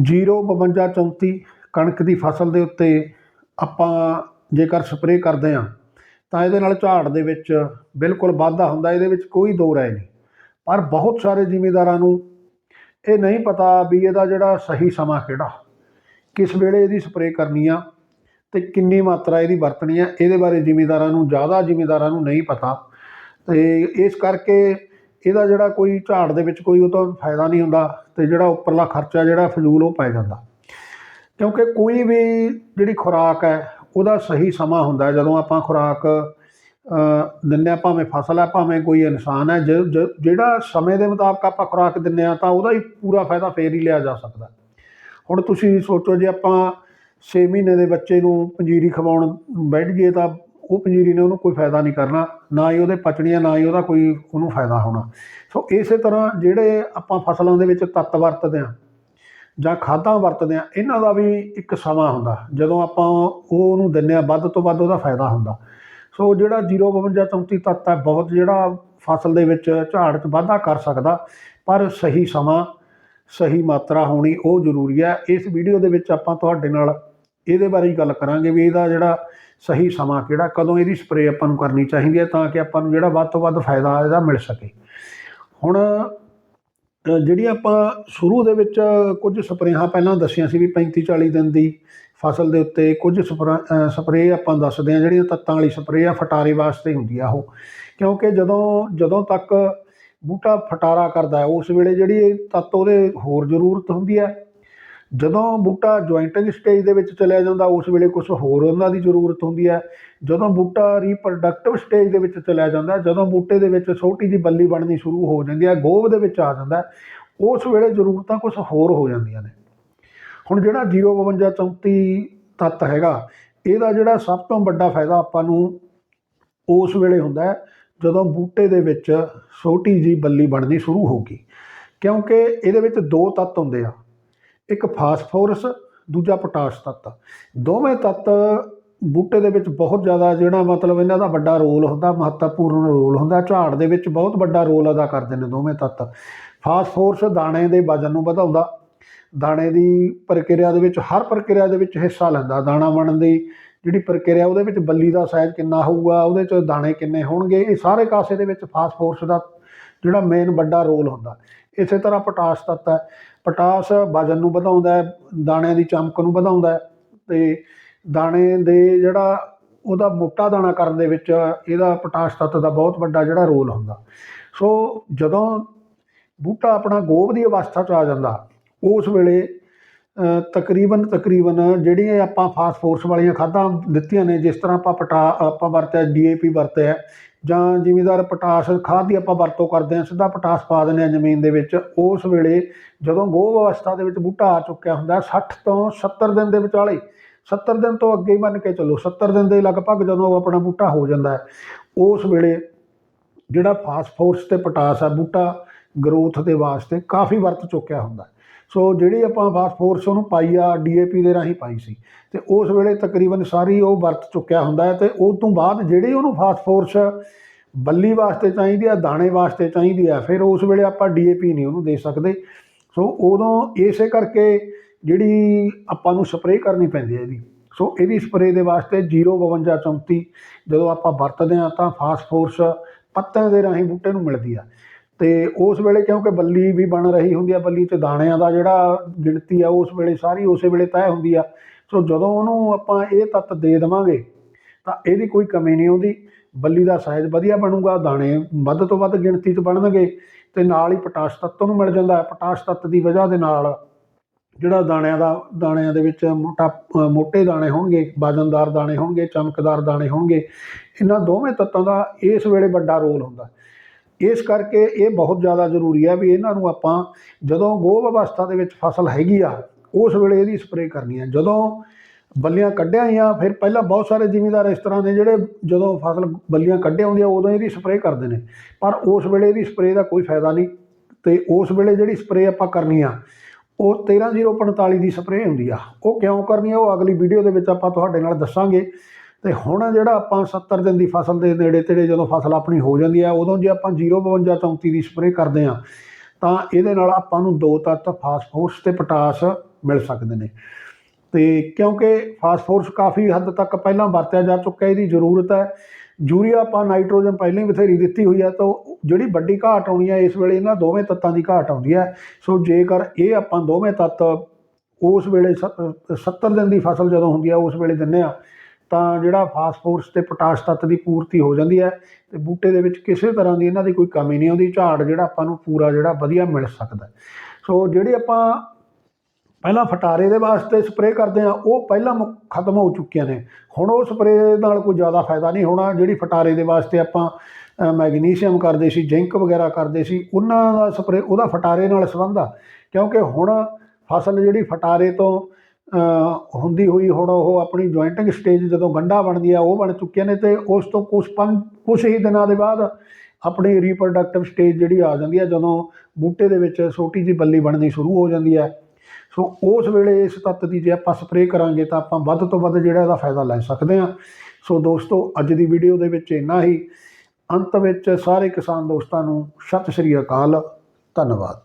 052 34 ਕਣਕ ਦੀ ਫਸਲ ਦੇ ਉੱਤੇ ਆਪਾਂ ਜੇਕਰ ਸਪਰੇਅ ਕਰਦੇ ਹਾਂ, ਤਾਂ ਇਹਦੇ ਨਾਲ ਝਾੜ ਦੇ ਵਿੱਚ ਬਿਲਕੁਲ ਵਾਧਾ ਹੁੰਦਾ, ਇਹਦੇ ਵਿੱਚ ਕੋਈ ਦੋ ਰਾਏ ਨਹੀਂ। ਪਰ ਬਹੁਤ ਸਾਰੇ ਜ਼ਿਮੀਂਦਾਰਾਂ ਨੂੰ ਇਹ ਨਹੀਂ ਪਤਾ ਵੀ ਇਹਦਾ ਜਿਹੜਾ ਸਹੀ ਸਮਾਂ ਕਿਹੜਾ। ਕਿਸ ਵੇਲੇ ਇਹਦੀ ਸਪਰੇਅ ਕਰਨੀ ਆ ਤੇ ਕਿੰਨੀ ਮਾਤਰਾ ਇਹਦੀ ਵਰਤਣੀ ਆ, ਇਹਦੇ ਬਾਰੇ ਜ਼ਿਮੀਂਦਾਰਾਂ ਨੂੰ, ਜ਼ਿਆਦਾ ਜ਼ਿਮੀਂਦਾਰਾਂ ਨੂੰ ਨਹੀਂ ਪਤਾ। ਤੇ ਇਸ ਕਰਕੇ ਇਹਦਾ ਜਿਹੜਾ ਕੋਈ ਝਾੜ ਦੇ ਵਿੱਚ ਕੋਈ ਉਹ ਤਾਂ ਫਾਇਦਾ ਨਹੀਂ ਹੁੰਦਾ ਤੇ ਜਿਹੜਾ ਉੱਪਰਲਾ ਖਰਚਾ ਜਿਹੜਾ ਫਜ਼ੂਲ ਉਹ ਪੈ ਜਾਂਦਾ। ਕਿਉਂਕਿ ਕੋਈ ਵੀ ਜਿਹੜੀ ਖੁਰਾਕ ਹੈ ਉਹਦਾ ਸਹੀ ਸਮਾਂ ਹੁੰਦਾ ਜਦੋਂ ਆਪਾਂ ਖੁਰਾਕ ਅ, ਦਿੰਦੇ ਹਾਂ ਭਾਵੇਂ ਫਸਲ ਹੈ ਭਾਵੇਂ ਕੋਈ ਇਨਸਾਨ ਹੈ ਜ- ਜਿਹੜਾ ਸਮੇਂ ਦੇ ਮੁਤਾਬਕ ਆਪਾਂ ਖੁਰਾਕ ਦਿੰਦੇ ਹਾਂ ਤਾਂ ਉਹਦਾ ਹੀ ਪੂਰਾ ਫਾਇਦਾ ਫੇਰ ਹੀ ਲਿਆ ਜਾ ਸਕਦਾ। ਹੁਣ ਤੁਸੀਂ ਸੋਚੋ ਜੇ ਆਪਾਂ 6 ਮਹੀਨੇ ਦੇ ਬੱਚੇ ਨੂੰ ਪੰਜੀਰੀ ਖਵਾਉਣ ਬੈਠ ਗਏ ਤਾਂ ਉਹ ਪੰਜੀਰੀ ਨੇ ਉਹਨੂੰ ਕੋਈ ਫਾਇਦਾ ਨਹੀਂ ਕਰਨਾ, ਨਾ ਹੀ ਉਹਦੇ ਪਚਣੀਆਂ, ਨਾ ਹੀ ਉਹਦਾ ਕੋਈ ਉਹਨੂੰ ਫਾਇਦਾ ਹੋਣਾ। ਸੋ ਇਸੇ ਤਰ੍ਹਾਂ ਜਿਹੜੇ ਆਪਾਂ ਫਸਲਾਂ ਦੇ ਵਿੱਚ ਤੱਤ ਵਰਤਦੇ ਹਾਂ ਜਾਂ ਖਾਦਾਂ ਵਰਤਦੇ ਹਾਂ, ਇਹਨਾਂ ਦਾ ਵੀ ਇੱਕ ਸਮਾਂ ਹੁੰਦਾ। ਜਦੋਂ ਆਪਾਂ ਉਹ ਉਹਨੂੰ ਦਿੰਦੇ ਹਾਂ, ਵੱਧ ਤੋਂ ਵੱਧ ਉਹਦਾ ਫਾਇਦਾ ਹੁੰਦਾ। ਸੋ ਜਿਹੜਾ 052 34 ਤੱਤ ਹੈ, ਬਹੁਤ ਜਿਹੜਾ ਫਸਲ ਦੇ ਵਿੱਚ ਝਾੜ 'ਚ ਵਾਧਾ ਕਰ ਸਕਦਾ, ਪਰ ਸਹੀ ਸਮਾਂ, ਸਹੀ ਮਾਤਰਾ ਹੋਣੀ ਉਹ ਜ਼ਰੂਰੀ ਹੈ। ਇਸ ਵੀਡੀਓ ਦੇ ਵਿੱਚ ਆਪਾਂ ਤੁਹਾਡੇ ਨਾਲ ਇਹਦੇ ਬਾਰੇ ਹੀ ਗੱਲ ਕਰਾਂਗੇ ਵੀ ਇਹਦਾ ਜਿਹੜਾ ਸਹੀ ਸਮਾਂ ਕਿਹੜਾ ਕਦੋਂ ਇਹਦੀ ਸਪਰੇਅ ਆਪਾਂ ਨੂੰ ਕਰਨੀ ਚਾਹੀਦੀ ਹੈ ਤਾਂ ਕਿ ਆਪਾਂ ਨੂੰ ਜਿਹੜਾ ਵੱਧ ਤੋਂ ਵੱਧ ਫਾਇਦਾ ਇਹਦਾ ਮਿਲ ਸਕੇ। ਹੁਣ ਅ, ਜਿਹੜੀ ਆਪਾਂ ਸ਼ੁਰੂ ਦੇ ਵਿੱਚ ਕੁਝ ਸਪਰੇਹਾਂ ਪਹਿਲਾਂ ਦੱਸੀਆਂ ਸੀ ਵੀ 35 40 ਦਿਨ ਦੀ ਫਸਲ ਦੇ ਉੱਤੇ ਕੁਝ ਸਪਰਾ- ਸਪਰੇਅ ਆਪਾਂ ਦੱਸਦੇ ਹਾਂ ਜਿਹੜੀਆਂ ਤੱਤਾਂ ਵਾਲੀ ਸਪਰੇਅ ਆ ਫਟਾਰੇ ਵਾਸਤੇ ਹੁੰਦੀ ਆ ਉਹ। ਕਿਉਂਕਿ ਜਦੋਂ ਜਦੋਂ ਤੱਕ ਬੂਟਾ ਫਟਾਰਾ ਕਰਦਾ ਉਸ ਵੇਲੇ ਜਿਹੜੀ ਤੱਤ ਉਹਦੇ ਹੋਰ ਜ਼ਰੂਰਤ ਹੁੰਦੀ ਹੈ ਜਦੋਂ ਬੂਟਾ ਜੁਆਇੰਟਿੰਗ ਸਟੇਜ ਦੇ ਵਿੱਚ ਚਲਿਆ ਜਾਂਦਾ, ਉਸ ਵੇਲੇ ਕੁਝ ਹੋਰ ਉਹਨਾਂ ਦੀ ਜ਼ਰੂਰਤ ਹੁੰਦੀ ਹੈ। ਜਦੋਂ ਬੂਟਾ ਰੀਪਰੋਡਕਟਿਵ ਸਟੇਜ ਦੇ ਵਿੱਚ ਚਲਿਆ ਜਾਂਦਾ, ਜਦੋਂ ਬੂਟੇ ਦੇ ਵਿੱਚ ਛੋਟੀ ਜਿਹੀ ਬੱਲੀ ਬਣਨੀ ਸ਼ੁਰੂ ਹੋ ਜਾਂਦੀ ਹੈ ਗੋਭ ਦੇ ਵਿੱਚ ਆ ਜਾਂਦਾ ਉਸ ਵੇਲੇ ਜ਼ਰੂਰਤਾਂ ਕੁਝ ਹੋਰ ਹੋ ਜਾਂਦੀਆਂ ਨੇ। ਹੁਣ ਜਿਹੜਾ 052 34 ਤੱਤ ਹੈਗਾ, ਇਹਦਾ ਜਿਹੜਾ ਸਭ ਤੋਂ ਵੱਡਾ ਫਾਇਦਾ ਆਪਾਂ ਨੂੰ ਉਸ ਵੇਲੇ ਹੁੰਦਾ ਹੈ, ਜਦੋਂ ਬੂਟੇ ਦੇ ਵਿੱਚ ਛੋਟੀ ਜੀ ਬੱਲੀ ਬਣਨੀ ਸ਼ੁਰੂ ਹੋ ਗਈ। ਕਿਉਂਕਿ ਇਹਦੇ ਵਿੱਚ ਦੋ ਤੱਤ ਹੁੰਦੇ ਆ। ਇੱਕ ਫਾਸਫੋਰਸ, ਦੂਜਾ ਪੋਟਾਸ਼ ਤੱਤ। ਦੋਵੇਂ ਤੱਤ ਬੂਟੇ ਦੇ ਵਿੱਚ ਬਹੁਤ ਜ਼ਿਆਦਾ ਜਿਹੜਾ ਮਤਲਬ ਇਹਨਾਂ ਦਾ ਵੱਡਾ ਰੋਲ ਹੁੰਦਾ, ਮਹੱਤਵਪੂਰਨ ਰੋਲ ਹੁੰਦਾ, ਝਾੜ ਦੇ ਵਿੱਚ ਬਹੁਤ ਵੱਡਾ ਰੋਲ ਅਦਾ ਕਰਦੇ ਨੇ ਦੋਵੇਂ ਤੱਤ। ਫਾਸਫੋਰਸ ਦਾਣੇ ਦੇ ਵਜਨ ਨੂੰ ਵਧਾਉਂਦਾ। ਦਾਣੇ ਦੀ ਪ੍ਰਕਿਰਿਆ ਦੇ ਵਿੱਚ, ਹਰ ਪ੍ਰਕਿਰਿਆ ਦੇ ਵਿੱਚ ਹਿੱਸਾ ਲੈਂਦਾ। ਦਾਣਾ ਬਣਨ ਦੀ ਜਿਹੜੀ ਪ੍ਰਕਿਰਿਆ, ਉਹਦੇ ਵਿੱਚ ਬੱਲੀ ਦਾ ਸਾਈਜ਼ ਕਿੰਨਾ ਹੋਊਗਾ, ਉਹਦੇ ਚ ਦਾਣੇ ਕਿੰਨੇ ਹੋਣਗੇ, ਇਹ ਸਾਰੇ ਕਾਸੇ ਦੇ ਵਿੱਚ ਫਾਸਫੋਰਸ ਦਾ ਜਿਹੜਾ ਮੇਨ ਵੱਡਾ ਰੋਲ ਹੁੰਦਾ। ਇਸੇ ਤਰ੍ਹਾਂ ਪੋਟਾਸ਼ ਤੱਤ ਹੈ। ਪੋਟਾਸ਼ ਵਜਨ ਨੂੰ ਵਧਾਉਂਦਾ ਹੈ, ਦਾਣਿਆਂ ਦੀ ਚਮਕ ਨੂੰ ਵਧਾਉਂਦਾ ਹੈ ਤੇ ਦਾਣੇ ਦੇ ਜਿਹੜਾ ਉਹਦਾ ਮੋਟਾ ਦਾਣਾ ਕਰਨ ਦੇ ਵਿੱਚ ਇਹਦਾ ਪੋਟਾਸ਼ ਤੱਤ ਦਾ ਬਹੁਤ ਵੱਡਾ ਜਿਹੜਾ ਰੋਲ ਹੁੰਦਾ। ਸੋ ਜਦੋਂ ਬੂਟਾ ਆਪਣਾ ਗੋਭ ਦੀ ਅਵਸਥਾ 'ਚ ਆ ਜਾਂਦਾ, ਉਸ ਵੇਲੇ ਤਕਰੀਬਨ ਤਕਰੀਬਨ ਜਿਹੜੀਆਂ ਆਪਾਂ ਫਾਸਟ ਫੋਰਸ ਵਾਲੀਆਂ ਖਾਦਾਂ ਦਿੱਤੀਆਂ ਨੇ, ਜਿਸ ਤਰ੍ਹਾਂ ਆਪਾਂ ਪਟਾ, ਆਪਾਂ ਵਰਤਿਆ ਡੀਏਪੀ ਵਰਤਿਆ ਜਾਂ ਜ਼ਿਮੀਦਾਰ ਪੋਟਾਸ਼ ਖਾਦ ਦੀ ਆਪਾਂ ਵਰਤੋਂ ਕਰਦੇ ਹਾਂ, ਸਿੱਧਾ ਪੋਟਾਸ਼ ਪਾ ਦਿੰਦੇ ਹਾਂ ਜ਼ਮੀਨ ਦੇ ਵਿੱਚ, ਉਸ ਵੇਲੇ ਜਦੋਂ ਗੋਭ ਅਵਸਥਾ ਦੇ ਵਿੱਚ ਬੂਟਾ ਆ ਚੁੱਕਿਆ ਹੁੰਦਾ 60 ਤੋਂ 70 ਦਿਨ ਦੇ ਵਿਚਾਲੇ 70 ਦਿਨ ਤੋਂ ਅੱਗੇ ਹੀ ਮੰਨ ਕੇ ਚੱਲੋ 70 ਦਿਨ ਦੇ ਲਗਭਗ ਜਦੋਂ ਆਪਣਾ ਬੂਟਾ ਹੋ ਜਾਂਦਾ ਹੈ, ਉਸ ਵੇਲੇ ਜਿਹੜਾ ਫਾਸਫੋਰਸ ਤੇ ਪੋਟਾਸ਼ ਆ ਬੂਟਾ ਗਰੋਥ ਦੇ ਵਾਸਤੇ ਕਾਫੀ ਵਰਤ ਚੁੱਕਿਆ ਹੁੰਦਾ ਹੈ। ਸੋ ਜਿਹੜੀ ਆਪਾਂ ਫਾਸਫੋਰਸ ਉਹਨੂੰ ਪਾਈ ਆ ਡੀਏਪੀ ਦੇ ਰਾਹੀਂ ਪਾਈ ਸੀ। ਤੇ ਉਸ ਵੇਲੇ ਤਕਰੀਬਨ ਸਾਰੀ ਉਹ ਵਰਤ ਚੁੱਕਿਆ ਹੁੰਦਾ ਹੈ ਤੇ ਉਸ ਤੋਂ ਬਾਅਦ ਜਿਹੜੀ ਉਹਨੂੰ ਫਾਸਫੋਰਸ ਬੱਲੀ ਵਾਸਤੇ ਚਾਹੀਦੀ ਆ, ਦਾਣੇ ਵਾਸਤੇ ਚਾਹੀਦੀ ਆ, ਫਿਰ ਉਸ ਵੇਲੇ ਆਪਾਂ ਡੀਏਪੀ ਨਹੀਂ ਉਹਨੂੰ ਦੇ ਸਕਦੇ। ਸੋ ਉਦੋਂ ਇਸੇ ਕਰਕੇ ਜਿਹੜੀ ਆਪਾਂ ਨੂੰ ਸਪਰੇਅ ਕਰਨੀ ਪੈਂਦੀ ਹੈ ਇਹਦੀ। ਸੋ ਇਹਦੀ ਸਪਰੇਅ ਦੇ ਵਾਸਤੇ 052 34 ਜਦੋਂ ਆਪਾਂ ਵਰਤਦੇ ਹਾਂ ਤਾਂ ਫਾਸਫੋਰਸ ਪੱਤਿਆਂ ਦੇ ਰਾਹੀਂ ਬੂਟੇ ਨੂੰ ਮਿਲਦੀ ਆ। ਅਤੇ ਉਸ ਵੇਲੇ ਕਿਉਂਕਿ ਬੱਲੀ ਵੀ ਬਣ ਰਹੀ ਹੁੰਦੀ ਆ ਬੱਲੀ 'ਚ ਦਾਣਿਆਂ ਦਾ ਜਿਹੜਾ ਗਿਣਤੀ ਆ ਉਸ ਵੇਲੇ ਸਾਰੀ ਉਸੇ ਵੇਲੇ ਤੈਅ ਹੁੰਦੀ ਆ। ਸੋ ਜਦੋਂ ਉਹਨੂੰ ਆਪਾਂ ਇਹ ਤੱਤ ਦੇ ਦੇਵਾਂਗੇ ਤਾਂ ਇਹਦੀ ਕੋਈ ਕਮੀ ਨਹੀਂ ਆਉਂਦੀ। ਬੱਲੀ ਦਾ ਸਾਈਜ਼ ਵਧੀਆ ਬਣੂਗਾ ਦਾਣੇ ਵੱਧ ਤੋਂ ਵੱਧ ਗਿਣਤੀ 'ਚ ਬਣਨਗੇ ਤੇ ਨਾਲ ਹੀ ਪੋਟਾਸ਼ ਤੱਤ ਨੂੰ ਮਿਲ ਜਾਂਦਾ ਹੈ। ਪੋਟਾਸ਼ ਤੱਤ ਦੀ ਵਜ੍ਹਾ ਦੇ ਨਾਲ ਜਿਹੜਾ ਦਾਣਿਆਂ ਦਾ ਦਾਣਿਆਂ ਦੇ ਵਿੱਚ ਮੋਟਾ ਅ, ਮੋٹے ਦਾਣੇ ਹੋਣਗੇ ਵਜਨਦਾਰ ਦਾਣੇ ਹੋਣਗੇ ਚਮਕਦਾਰ ਦਾਣੇ ਹੋਣਗੇ ਇਹਨਾਂ ਦੋਵੇਂ ਤੱਤਾਂ ਦਾ ਇਸ ਵੇਲੇ ਵੱਡਾ ਰੋਲ ਹੁੰਦਾ। ਇਸ ਕਰਕੇ ਇਹ ਬਹੁਤ ਜ਼ਿਆਦਾ ਜ਼ਰੂਰੀ ਹੈ ਵੀ ਇਹਨਾਂ ਨੂੰ ਆਪਾਂ ਜਦੋਂ ਗੋਭ ਅਵਸਥਾ ਦੇ ਵਿੱਚ ਫਸਲ ਹੈਗੀ ਆ, ਉਸ ਵੇਲੇ ਇਹਦੀ ਸਪਰੇਅ ਕਰਨੀ ਹੈ ਜਦੋਂ ਬੱਲੀਆਂ ਕੱਢਿਆ ਆ ਫਿਰ ਪਹਿਲਾਂ ਬਹੁਤ ਸਾਰੇ ਜ਼ਿਮੀਂਦਾਰ ਇਸ ਤਰ੍ਹਾਂ ਦੇ ਜਿਹੜੇ ਜਦੋਂ ਫਸਲ ਬੱਲੀਆਂ ਕੱਢੇ ਆਉਂਦੀਆਂ ਉਦੋਂ ਇਹਦੀ ਸਪਰੇਅ ਕਰਦੇ ਨੇ। ਪਰ ਉਸ ਵੇਲੇ ਇਹਦੀ ਸਪਰੇਅ ਦਾ ਕੋਈ ਫਾਇਦਾ ਨਹੀਂ ਤੇ ਉਸ ਵੇਲੇ ਜਿਹੜੀ ਸਪਰੇਅ ਆਪਾਂ ਕਰਨੀ ਆ, ਉਹ 13045 ਦੀ ਸਪਰੇਅ ਹੁੰਦੀ ਆ। ਉਹ ਕਿਉਂ ਕਰਨੀ ਆ, ਉਹ ਅਗਲੀ ਵੀਡੀਓ ਦੇ ਵਿੱਚ ਆਪਾਂ ਤੁਹਾਡੇ ਨਾਲ ਦੱਸਾਂਗੇ। ਤੇ ਹੁਣ ਜਿਹੜਾ ਆਪਾਂ 70 ਦਿਨ ਦੀ ਫਸਲ ਦੇ ਨੇੜੇ ਤੇੜੇ ਜਦੋਂ ਫਸਲ ਆਪਣੀ ਹੋ ਜਾਂਦੀ ਹੈ ਉਦੋਂ ਜੇ ਆਪਾਂ 052 34 ਦੀ ਸਪਰੇਅ ਕਰਦੇ ਆ, ਤਾਂ ਇਹਦੇ ਨਾਲ ਆਪਾਂ ਨੂੰ ਦੋ ਤੱਤ ਫਾਸਫੋਰਸ ਤੇ ਪੋਟਾਸ਼ ਮਿਲ ਸਕਦੇ ਨੇ। ਤੇ ਕਿਉਂਕਿ ਫਾਸਫੋਰਸ ਕਾਫੀ ਹੱਦ ਤੱਕ ਪਹਿਲਾਂ ਵਰਤਿਆ ਜਾ ਚੁੱਕਾ ਇਹਦੀ ਜ਼ਰੂਰਤ ਹੈ। ਯੂਰੀਆ ਆਪਾਂ ਨਾਈਟ੍ਰੋਜਨ ਪਹਿਲਾਂ ਹੀ ਬਥੇਰੀ ਦਿੱਤੀ ਹੋਈ ਹੈ ਤਾਂ ਜਿਹੜੀ ਵੱਡੀ ਘਾਟ ਆਉਣੀ ਹੈ ਇਸ ਵੇਲੇ ਇਹਨਾਂ ਦੋਵੇਂ ਤੱਤਾਂ ਦੀ ਘਾਟ ਆਉਂਦੀ ਹੈ ਸੋ ਜੇਕਰ ਇਹ ਆਪਾਂ ਦੋਵੇਂ ਤੱਤ ਉਸ ਵੇਲੇ 70 ਦਿਨ ਦੀ ਫਸਲ ਜਦੋਂ ਹੁੰਦੀ ਹੈ ਉਸ ਵੇਲੇ ਦਿੰਨੇ ਆ ਤਾਂ ਜਿਹੜਾ ਫਾਸਫੋਰਸ ਤੇ ਪੋਟਾਸ਼ ਤੱਤ ਦੀ ਪੂਰਤੀ ਹੋ ਜਾਂਦੀ ਹੈ ਤੇ ਬੂਟੇ ਦੇ ਵਿੱਚ ਕਿਸੇ ਤਰ੍ਹਾਂ ਦੀ ਇਹਨਾਂ ਦੀ ਕੋਈ ਕਮੀ ਨਹੀਂ ਆਉਂਦੀ, ਝਾੜ ਜਿਹੜਾ ਆਪਾਂ ਨੂੰ ਪੂਰਾ ਜਿਹੜਾ ਵਧੀਆ ਮਿਲ ਸਕਦਾ ਸੋ ਜਿਹੜੇ ਆਪਾਂ ਪਹਿਲਾਂ ਫਟਾਰੇ ਦੇ ਵਾਸਤੇ ਸਪਰੇਅ ਕਰਦੇ ਆ ਉਹ ਪਹਿਲਾਂ ਮੁੱਕ- ਖਤਮ ਹੋ ਚੁੱਕੀਆਂ ਨੇ। ਹੁਣ ਉਹ ਸਪਰੇਅ ਨਾਲ ਕੋਈ ਜ਼ਿਆਦਾ ਫਾਇਦਾ ਨਹੀਂ ਹੋਣਾ। ਜਿਹੜੀ ਫਟਾਰੇ ਦੇ ਵਾਸਤੇ ਆਪਾਂ ਮੈਗਨੀਸ਼ੀਅਮ ਕਰਦੇ ਸੀ ਜ਼ਿੰਕ ਵਗੈਰਾ ਕਰਦੇ ਸੀ, ਉਹਨਾਂ ਦਾ ਸਪਰੇਅ ਉਹਦਾ ਫਟਾਰੇ ਨਾਲ ਸੰਬੰਧ ਆ। ਕਿਉਂਕਿ ਹੁਣ ਫਸਲ ਜਿਹੜੀ ਫਟਾਰੇ ਤੋਂ ਹੁੰਦੀ ਹੋਈ ਹੁਣ ਉਹ ਆਪਣੀ ਜੁਆਇੰਟਿੰਗ ਸਟੇਜ ਜਦੋਂ ਗੰਢਾ ਬਣਦੀ ਆ, ਉਹ ਬਣ ਚੁੱਕੀਆਂ ਨੇ ਤੇ ਉਸ ਤੋਂ ਕੁਝ ਪੰਜ ਕੁਝ ਹੀ ਦਿਨਾਂ ਦੇ ਬਾਅਦ ਆਪਣੀ ਰੀਪਰੋਡਕਟਿਵ ਸਟੇਜ ਜਿਹੜੀ ਆ ਜਾਂਦੀ ਹੈ ਜਦੋਂ ਬੂਟੇ ਦੇ ਵਿੱਚ ਛੋਟੀ ਜਿਹੀ ਬੱਲੀ ਬਣਨੀ ਸ਼ੁਰੂ ਹੋ ਜਾਂਦੀ ਹੈ ਸੋ ਉਸ ਵੇਲੇ ਇਸ ਤੱਤ ਦੀ ਜੇ ਆਪਾਂ ਸਪਰੇਅ ਕਰਾਂਗੇ ਤਾਂ ਆਪਾਂ ਵੱਧ ਤੋਂ ਵੱਧ ਜਿਹੜਾ ਇਹਦਾ ਫਾਇਦਾ ਲੈ ਸਕਦੇ ਹਾਂ ਸੋ ਦੋਸਤੋ, ਅੱਜ ਦੀ ਵੀਡੀਓ ਦੇ ਵਿੱਚ ਇੰਨਾ ਹੀ। ਅੰਤ ਵਿੱਚ ਸਾਰੇ ਕਿਸਾਨ ਦੋਸਤਾਂ ਨੂੰ ਸਤਿ ਸ਼੍ਰੀ ਅਕਾਲ, ਧੰਨਵਾਦ।